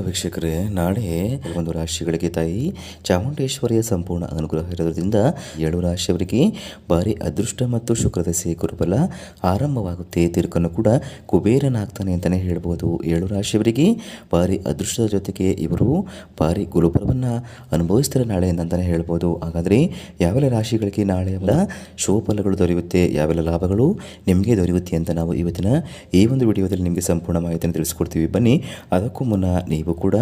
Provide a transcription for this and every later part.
ವೀಕ್ಷಕರೇ, ನಾಳೆ ಒಂದು ರಾಶಿಗಳಿಗೆ ತಾಯಿ ಚಾಮುಂಡೇಶ್ವರಿಯ ಸಂಪೂರ್ಣ ಅನುಗ್ರಹ ಇರೋದ್ರಿಂದ ಏಳು ರಾಶಿಯವರಿಗೆ ಭಾರಿ ಅದೃಷ್ಟ ಮತ್ತು ಶುಕ್ರದ ಸೇಕುರುಬಲ ಆರಂಭವಾಗುತ್ತೆ. ತಿರುಕನ್ನು ಕೂಡ ಕುಬೇರನಾಗ್ತಾನೆ ಅಂತಲೇ ಹೇಳ್ಬೋದು. ಏಳು ರಾಶಿಯವರಿಗೆ ಭಾರಿ ಅದೃಷ್ಟದ ಜೊತೆಗೆ ಇವರು ಭಾರಿ ಗುರುಬಲವನ್ನು ಅನುಭವಿಸ್ತಾರೆ ನಾಳೆ ಅಂತಲೇ ಹೇಳ್ಬೋದು. ಹಾಗಾದರೆ ಯಾವೆಲ್ಲ ರಾಶಿಗಳಿಗೆ ನಾಳೆ ಎಲ್ಲ ಶುಭಫಲಗಳು ದೊರೆಯುತ್ತೆ, ಯಾವೆಲ್ಲ ಲಾಭಗಳು ನಿಮಗೆ ದೊರೆಯುತ್ತೆ ಅಂತ ನಾವು ಇವತ್ತಿನ ಈ ಒಂದು ವಿಡಿಯೋದಲ್ಲಿ ನಿಮಗೆ ಸಂಪೂರ್ಣ ಮಾಹಿತಿಯನ್ನು ತಿಳಿಸ್ಕೊಡ್ತೀವಿ. ಬನ್ನಿ, ಅದಕ್ಕೂ ಮುನ್ನ ನೀವು ಕೂಡ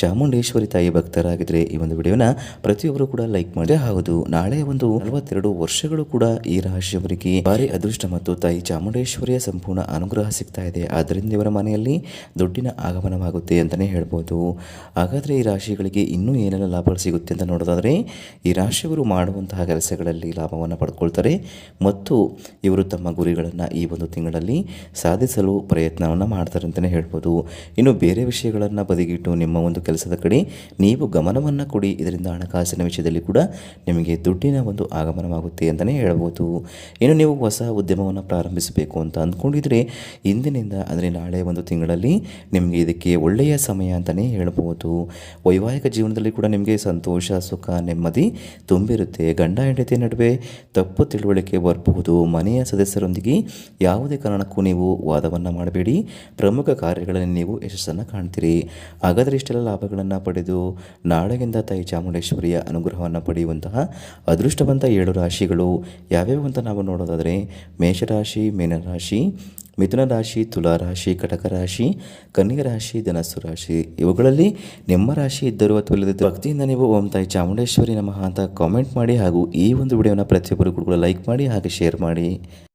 ಚಾಮುಂಡೇಶ್ವರಿ ತಾಯಿ ಭಕ್ತರಾಗಿದ್ದರೆ ಈ ಒಂದು ವಿಡಿಯೋನ ಪ್ರತಿಯೊಬ್ಬರು ಕೂಡ ಲೈಕ್ ಮಾಡಿ ಹೌದು. ನಾಳೆ ಒಂದು ನಲವತ್ತೆರಡು ವರ್ಷಗಳು ಕೂಡ ಈ ರಾಶಿಯವರಿಗೆ ಭಾರಿ ಅದೃಷ್ಟ ಮತ್ತು ತಾಯಿ ಚಾಮುಂಡೇಶ್ವರಿಯ ಸಂಪೂರ್ಣ ಅನುಗ್ರಹ ಸಿಗ್ತಾ ಇದೆ. ಆದ್ದರಿಂದ ಇವರ ಮನೆಯಲ್ಲಿ ದುಡ್ಡಿನ ಆಗಮನವಾಗುತ್ತೆ ಅಂತಲೇ ಹೇಳ್ಬೋದು. ಹಾಗಾದರೆ ಈ ರಾಶಿಗಳಿಗೆ ಇನ್ನೂ ಏನೆಲ್ಲ ಲಾಭಗಳು ಸಿಗುತ್ತೆ ಅಂತ ನೋಡೋದಾದರೆ, ಈ ರಾಶಿಯವರು ಮಾಡುವಂತಹ ಕೆಲಸಗಳಲ್ಲಿ ಲಾಭವನ್ನು ಪಡ್ಕೊಳ್ತಾರೆ ಮತ್ತು ಇವರು ತಮ್ಮ ಗುರಿಗಳನ್ನು ಈ ಒಂದು ತಿಂಗಳಲ್ಲಿ ಸಾಧಿಸಲು ಪ್ರಯತ್ನವನ್ನು ಮಾಡ್ತಾರೆ ಅಂತಲೇ ಹೇಳ್ಬೋದು. ಇನ್ನು ಬೇರೆ ವಿಷಯಗಳನ್ನು ಬದಿಗಿಟ್ಟು ನಿಮ್ಮ ಒಂದು ಕೆಲಸದ ಕಡೆ ನೀವು ಗಮನವನ್ನು ಕೊಡಿ. ಇದರಿಂದ ಹಣಕಾಸಿನ ವಿಷಯದಲ್ಲಿ ಕೂಡ ನಿಮಗೆ ದುಡ್ಡಿನ ಒಂದು ಆಗಮನವಾಗುತ್ತೆ ಅಂತಲೇ ಹೇಳ್ಬೋದು. ಇನ್ನು ನೀವು ಹೊಸ ಉದ್ಯಮವನ್ನು ಪ್ರಾರಂಭಿಸಬೇಕು ಅಂತ ಅಂದ್ಕೊಂಡಿದ್ರೆ ಇಂದಿನಿಂದ, ಅಂದರೆ ನಾಳೆ ಒಂದು ತಿಂಗಳಲ್ಲಿ ನಿಮಗೆ ಇದಕ್ಕೆ ಒಳ್ಳೆಯ ಸಮಯ ಅಂತಲೇ ಹೇಳ್ಬೋದು. ವೈವಾಹಿಕ ಜೀವನದಲ್ಲಿ ಕೂಡ ನಿಮಗೆ ಸಂತೋಷ, ಸುಖ, ನೆಮ್ಮದಿ ತುಂಬಿರುತ್ತೆ. ಗಂಡ, ಹೆಂಡತಿ ನಡುವೆ ತಪ್ಪು ತಿಳುವಳಿಕೆ ಬರಬಹುದು. ಮನೆಯ ಸದಸ್ಯರೊಂದಿಗೆ ಯಾವುದೇ ಕಾರಣಕ್ಕೂ ನೀವು ವಾದವನ್ನು ಮಾಡಬೇಡಿ. ಪ್ರಮುಖ ಕಾರ್ಯಗಳಲ್ಲಿ ನೀವು ಯಶಸ್ಸನ್ನು ಕಾಣ್ತೀರಿ. ಹಾಗಾದರೆ ಇಷ್ಟೆಲ್ಲ ಲಾಭಗಳನ್ನು ಪಡೆದು ನಾಳೆಗಿಂದ ತಾಯಿ ಚಾಮುಂಡೇಶ್ವರಿಯ ಅನುಗ್ರಹವನ್ನು ಪಡೆಯುವಂತಹ ಅದೃಷ್ಟವಂತ ಏಳು ರಾಶಿಗಳು ಯಾವ್ಯಾವು ಅಂತ ನಾವು ನೋಡೋದಾದರೆ ಮೇಷರಾಶಿ, ಮೀನರಾಶಿ, ಮಿಥುನ ರಾಶಿ, ತುಲಾ ರಾಶಿ, ಕಟಕ ರಾಶಿ, ಕನ್ಯಾ ರಾಶಿ, ಧನಸ್ಸು ರಾಶಿ. ಇವುಗಳಲ್ಲಿ ನಿಮ್ಮ ರಾಶಿ ಇದ್ದರೂ ಅಥವಾ ಇಲ್ಲದಿದ್ದರೂ ಭಕ್ತಿಯಿಂದ ನೀವು ಓಂ ತಾಯಿ ಚಾಮುಂಡೇಶ್ವರಿ ನಮಃ ಅಂತ ಕಾಮೆಂಟ್ ಮಾಡಿ ಹಾಗೂ ಈ ಒಂದು ವಿಡಿಯೋನ ಪ್ರತಿಯೊಬ್ಬರು ಕೂಡ ಲೈಕ್ ಮಾಡಿ ಹಾಗೆ ಶೇರ್ ಮಾಡಿ.